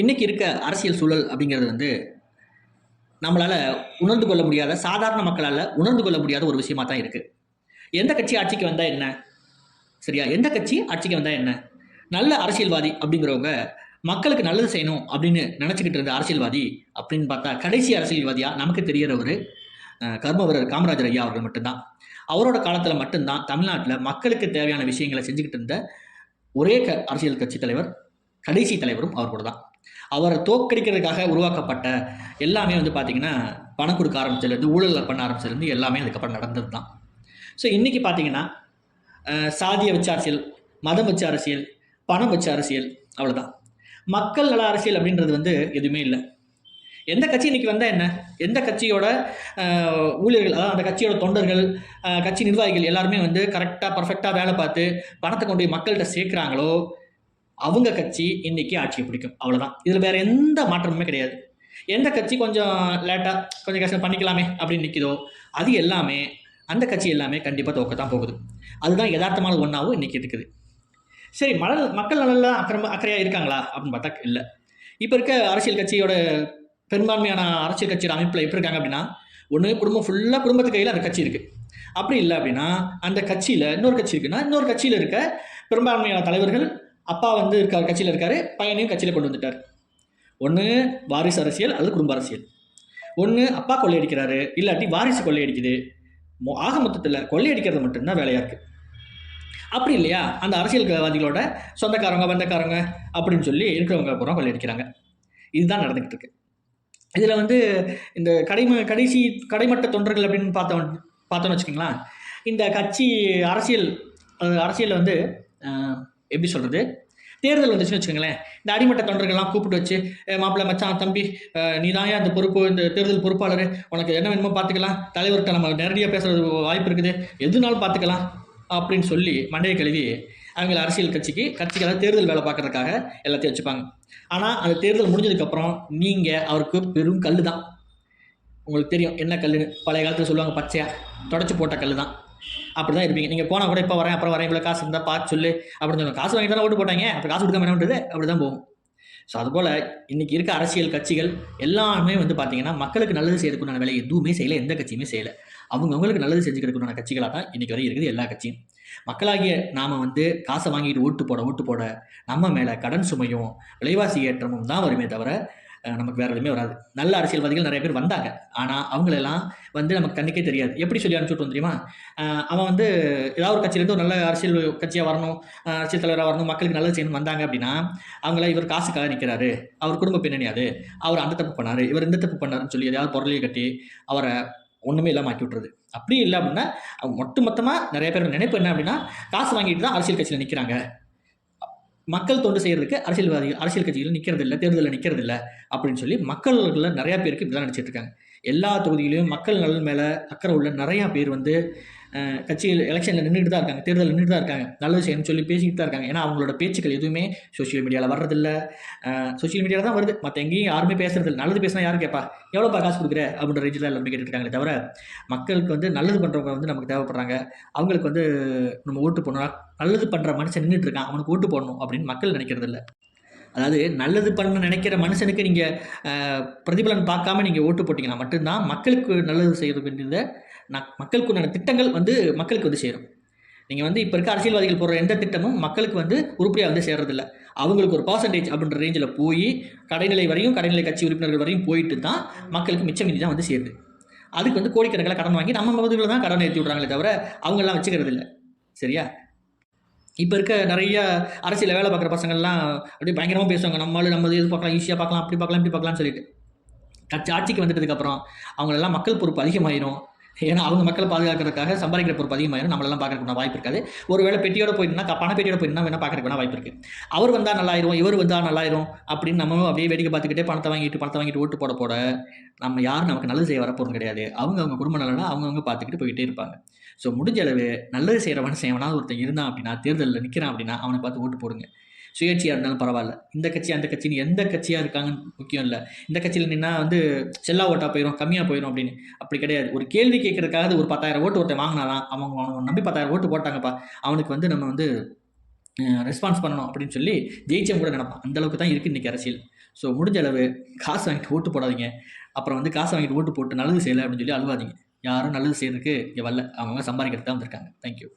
இன்னைக்கு இருக்க அரசியல் சூழல் அப்படிங்கிறது வந்து நம்மளால் உணர்ந்து கொள்ள முடியாத சாதாரண மக்களால் உணர்ந்து கொள்ள முடியாத ஒரு விஷயமா தான் இருக்கு. எந்த கட்சி ஆட்சிக்கு வந்தால் என்ன? சரியா? எந்த கட்சி ஆட்சிக்கு வந்தால் என்ன? நல்ல அரசியல்வாதி அப்படிங்கிறவங்க மக்களுக்கு நல்லது செய்யணும் அப்படின்னு நினச்சிக்கிட்டு இருந்த அரசியல்வாதி அப்படின்னு பார்த்தா கடைசி அரசியல்வாதியாக நமக்கு தெரிகிறவர் கர்மவரர் காமராஜர் ஐயா அவர்கள் மட்டும்தான். அவரோட காலத்தில் மட்டும்தான் தமிழ்நாட்டில் மக்களுக்கு தேவையான விஷயங்களை செஞ்சுக்கிட்டு இருந்த ஒரே க அரசியல் கட்சி தலைவர் கடைசி தலைவரும் அவர் கூட தான். அவரை தோற்கடிக்கிறதுக்காக உருவாக்கப்பட்ட எல்லாமே வந்து பார்த்தீங்கன்னா பணம் கொடுக்க ஆரம்பிச்சதுலேருந்து ஊழல் பண்ண ஆரம்பிச்சதுலேருந்து எல்லாமே அதுக்கப்புறம் நடந்தது தான். ஸோ இன்றைக்கி பார்த்தீங்கன்னா சாதிய வச்ச அரசியல் மதம் வச்ச அரசியல் பணம் வச்ச அரசியல் அவ்வளோதான் மக்கள் நல அரசியல் அப்படின்றது வந்து எதுவுமே இல்லை. எந்த கட்சி இன்னைக்கு வந்தால் என்ன? எந்த கட்சியோட ஊழியர்கள் அதாவது அந்த கட்சியோட தொண்டர்கள் கட்சி நிர்வாகிகள் எல்லாருமே வந்து கரெக்டாக பர்ஃபெக்டாக வேலை பார்த்து பணத்தை கொண்டு போய் மக்கள்கிட்ட சேர்க்குறாங்களோ அவங்க கட்சி இன்னைக்கு ஆட்சியை பிடிக்கும். அவ்வளோதான் இதில் வேற எந்த மாற்றமுமே கிடையாது. எந்த கட்சி கொஞ்சம் லேட்டாக கொஞ்சம் கஷ்டம் பண்ணிக்கலாமே அப்படின்னு நிற்கிதோ அது எல்லாமே அந்த கட்சி எல்லாமே கண்டிப்பாக தோக்க தான் போகுது. அதுதான் யதார்த்தமான ஒன்றாவும் இன்னைக்கு இருக்குது. சரி மலர் மக்கள் நலனில் அக்கறை அக்கறையாக இருக்காங்களா? அப்படின்னு பார்த்தா இல்லை. இப்போ இருக்க அரசியல் கட்சியோட பெரும்பான்மையான அரசியல் கட்சியோட அமைப்பில் எப்படி இருக்காங்க அப்படின்னா ஒன்று குடும்பம் ஃபுல்லாக குடும்பத்து கையில் அந்த கட்சி இருக்குது அப்படி இல்லை அப்படின்னா அந்த கட்சியில் இன்னொரு கட்சி இருக்குன்னா இன்னொரு கட்சியில் இருக்க பெரும்பான்மையான தலைவர்கள் அப்பா வந்து இருக்கார் கட்சியில் இருக்காரு பையனையும் கட்சியில் கொண்டு வந்துட்டார். ஒன்று வாரிசு அரசியல் அல்லது குடும்ப அரசியல். ஒன்று அப்பா கொள்ளையடிக்கிறாரு இல்லாட்டி வாரிசு கொள்ளையடிக்குது. மொ- ஆக மொத்தத்தில் கொள்ளையடிக்கிறது மட்டும்தான் வேலையாக இருக்குது அப்படி இல்லையா? அந்த அரசியல்வாதிகளோட சொந்தக்காரங்க வந்தக்காரங்க அப்படின்னு சொல்லி இருக்கிறவங்க பூரா கொள்ளையடிக்கிறாங்க. இதுதான் நடந்துக்கிட்டு இருக்கு. இதில் வந்து இந்த கடைம கடைசி கடைமட்ட தொண்டர்கள் அப்படின்னு பார்த்தோம் பார்த்தோன்னு வச்சுக்கோங்களேன். இந்த கட்சி அரசியல் அரசியலில் வந்து எப்படி சொல்கிறது தேர்தல் வந்துச்சுன்னு வச்சுக்கோங்களேன். இந்த அடிமட்ட தொண்டர்கள்லாம் கூப்பிட்டு வச்சு மாப்பிள்ள மச்சான் தம்பி நீ தான் அந்த பொறுப்பு இந்த தேர்தல் பொறுப்பாளர்? உனக்கு என்ன வேணுமோ பார்த்துக்கலாம் தலைவர்கிட்ட நம்ம நேரடியாக பேசுகிறது வாய்ப்பு இருக்குது. எதுனாலும் பார்த்துக்கலாம் அப்படின்னு சொல்லி மண்டையை கழுவி அவங்கள அரசியல் கட்சிக்கு கட்சிக்காக தேர்தல் வேலை பார்க்கறதுக்காக எல்லாத்தையும் வச்சுப்பாங்க. ஆனால் அந்த தேர்தல் முடிஞ்சதுக்கப்புறம் நீங்கள் அவருக்கு பெரும் கல் தான் உங்களுக்கு தெரியும் என்ன கல்லுன்னு. பழைய காலத்தில் சொல்லுவாங்க பச்சையாக தொடச்சி போட்ட கல் தான் அப்படி தான் இருப்பீங்க. நீங்கள் போனால் கூட இப்போ வரேன் அப்புறம் வரேன் இவ்வளோ காசு இருந்தால் பார்த்து சொல்லு. அப்படின்னு சொல்லுவாங்க காசு வாங்கிட்டு தான் ஓட்டு போட்டாங்க? அப்போ காசு கொடுக்காம என்ன பண்ணுறது அப்படி தான் போகும் ஸோ அதுபோல் இன்றைக்கி இருக்க அரசியல் கட்சிகள் எல்லாமே வந்து பார்த்தீங்கன்னா மக்களுக்கு நல்லது செய்யறதுக்குண்டான வேலை எதுவுமே செய்யலை எந்த கட்சியுமே செய்யலை. அவங்கவுங்களுக்கு நல்லது செஞ்சுக்கிறதுக்குண்டான கட்சிகளாக தான் இன்றைக்கி வரை இருக்குது எல்லா கட்சியும். மக்களாகிய நாம் வந்து காசை வாங்கிட்டு ஓட்டு போட ஓட்டு போட நம்ம மேலே கடன் சுமையும் விலைவாசி ஏற்றமும் தான் வருமே தவிர நமக்கு வேற எதுவுமே வராது. நல்ல அரசியல்வாதிகள் நிறைய பேர் வந்தாங்க. ஆனால் அவங்களெல்லாம் வந்து நமக்கு கண்ணுக்கே தெரியாது. எப்படி சொல்லி அனுப்பிச்சுட்டு தெரியுமா? அவன் வந்து ஏதாவது ஒரு கட்சியிலேருந்து ஒரு நல்ல அரசியல் கட்சியாக வரணும் அரசியல் தலைவராக வரணும் மக்களுக்கு நல்லது செய்யணும் வந்தாங்க அப்படின்னா அவங்கள இவர் காசுக்காக நிற்கிறாரு அவர் குடும்ப பின்னணி அது அவர் அந்த தப்பு பண்ணார் இவர் இந்த தப்பு பண்ணாருன்னு சொல்லி ஏதாவது பொருளையை கட்டி அவரை ஒன்றுமே இல்லாமல் ஆக்கி விட்டுறது அப்படி இல்லை அப்படின்னா அவங்க மொத்தமாக நிறைய பேர் நினைப்பு என்ன அப்படின்னா காசு வாங்கிட்டு தான் அரசியல் கட்சியில் நிற்கிறாங்க மக்கள் தொண்டு செய்யறதுக்கு அரசியல்வாதிகள் அரசியல் கட்சிகள் நிற்கிறது இல்லை தேர்தலில் நிற்கிறது இல்லை அப்படின்னு சொல்லி மக்கள்ல நிறையா பேருக்கு இப்படிதான் நினச்சிட்டு இருக்காங்க. எல்லா தொகுதியிலையும் மக்கள் நலன் மேலே அக்கறை உள்ள நிறையா பேர் வந்து கட்சிகள் கட்சியில் எலெக்ஷனில் நின்றுட்டு தான் இருக்காங்க தேர்தலில் நின்றுட்டு தான் இருக்காங்க. நல்லது செய்யணும்னு சொல்லி பேசிக்கிட்டு தான் இருக்காங்க. ஏன்னா அவங்களோட பேச்சுக்கள் எதுவுமே சோஷியல் மீடியாவில் வர்றதில்ல. சோஷியல் மீடியாவில் தான் வருது. மற்ற எங்கேயும் யாருமே பேசுறது நல்லது பேசினா யாரும் கேட்பா எவ்வளோப்பா காசு கொடுக்குற? அப்படின்ற ரேஞ்சில் எல்லாமே கேட்டுருக்காங்க தவிர மக்களுக்கு வந்து நல்லது பண்ணுறவங்க வந்து நமக்கு தேவைப்படுறாங்க. அவங்களுக்கு வந்து நம்ம ஓட்டு போடணும் நல்லது பண்ணுற மனுஷன் நின்றுட்டு இருக்கான். அவனுக்கு ஓட்டு போடணும் அப்படின்னு மக்கள் நினைக்கிறதில்ல. அதாவது நல்லது பண்ண நினைக்கிற மனுஷனுக்கு நீங்கள் பிரதிபலன் பார்க்காம நீங்கள் ஓட்டு போட்டிங்கன்னா மட்டும்தான் மக்களுக்கு நல்லது செய்ய வேண்டியதை மக்களுக்கு உண்டான திட்டங்கள் வந்து மக்களுக்கு வந்து சேரும். நீங்கள் வந்து இப்போ இருக்க அரசியல்வாதிகள் போடுற எந்த திட்டமும் மக்களுக்கு வந்து உருப்படியாக வந்து சேர்றதில்ல. அவங்களுக்கு ஒரு பர்சன்டேஜ் அப்படின்ற ரேஞ்சில் போய் கடைநிலை வரையும் கடைநிலை கட்சி உறுப்பினர்கள் வரையும் போயிட்டு தான் மக்களுக்கு மிச்சம் மீதி தான் வந்து சேருது. அதுக்கு வந்து கோடிக்கணக்கில் கடன் வாங்கி நம்ம பகுதியில் தான் கடன் ஏற்றி விட்றாங்களே தவிர அவங்கெல்லாம் வச்சுக்கிறது இல்லை சரியா? இப்போ இருக்க நிறைய அரசியல் வேலை பார்க்குற பசங்கள்லாம் அப்படியே பயங்கரமாக பேசுவாங்க. நம்மளும் நம்ம இது பார்க்கலாம் ஈஸியாக பார்க்கலாம் அப்படி பார்க்கலாம் இப்படி பார்க்கலாம்னு சொல்லிட்டு. கட்சி ஆட்சிக்கு வந்துட்டதுக்கப்புறம் அவங்களெல்லாம் மக்கள் பொறுப்பு அதிகமாயிரும். ஏன்னா அவங்க மக்களை பாதுகாக்கிறதுக்காக சம்பாதிக்கிற பொறுப்பு அதிகமாயிரும் நம்மளெல்லாம் பார்க்கறதுக்கு வாய்ப்பு இருக்காது. ஒருவேளை பெட்டியோட போயிருந்தா பண பெட்டியோட போயிருந்தா வேணா பார்க்கறதுக்கு வேணா வாய்ப்பு இருக்குது. அவர் வந்தால் நல்லாயிரும் இவர் வந்தால் நல்லாயிரும் அப்படின்னு நம்ம அப்படியே வேடிக்கை பார்த்துக்கிட்டே பணத்தை வாங்கிட்டு பணத்தை வாங்கிட்டு ஓட்டு போட போட நம்ம யாரும் நமக்கு நல்லது செய்ய வரப்போகிறது கிடையாது. அவங்க அவங்க குடும்ப நலனை அவங்கவுங்க பார்த்துக்கிட்டு போயிட்டே இருப்பாங்க. ஸோ முடிஞ்ச அளவு நல்லது செய்கிறவன் செய்வனாவது ஒருத்தன் இருந்தான் அப்படின்னா தேர்தலில் நிற்கிறான் அப்படின்னா அவனை பார்த்து ஓட்டு போடுங்க. சுயேட்சையாக இருந்தாலும் பரவாயில்ல. இந்த கட்சி அந்த கட்சின்னு எந்த கட்சியாக இருக்காங்கன்னு முக்கியம் இல்லை. இந்த கட்சியில் நின்னா வந்து செல்லா ஓட்டாக போயிடும் கம்மியாக போயிடும் அப்படின்னு. அப்படி கிடையாது. ஒரு கேள்வி கேட்கறதுக்காக ஒரு பத்தாயிரம் ஓட்டு ஒருத்தன் வாங்கினாலாம் அவங்க அவனை நம்பி பத்தாயிரம் ஓட்டு போட்டாங்கப்பா. அவனுக்கு வந்து நம்ம வந்து ரெஸ்பான்ஸ் பண்ணணும் அப்படின்னு சொல்லி ஜெயிச்சவன் கூட நினைப்பான். அந்த அளவுக்கு தான் இருக்குது இன்றைக்கி அரசியல். ஸோ முடிஞ்ச அளவு காசு வாங்கிட்டு ஓட்டு போடாதீங்க. அப்புறம் வந்து காசு வாங்கிட்டு ஓட்டு போட்டு நல்லது செய்யலை அப்படின்னு சொல்லி அழுவாதீங்க. யாரும் நல்லது செய்யறதுக்கு இங்கே வரல. அவங்க சம்பாதிக்கிறது தான் வந்திருக்காங்க. தேங்க்யூ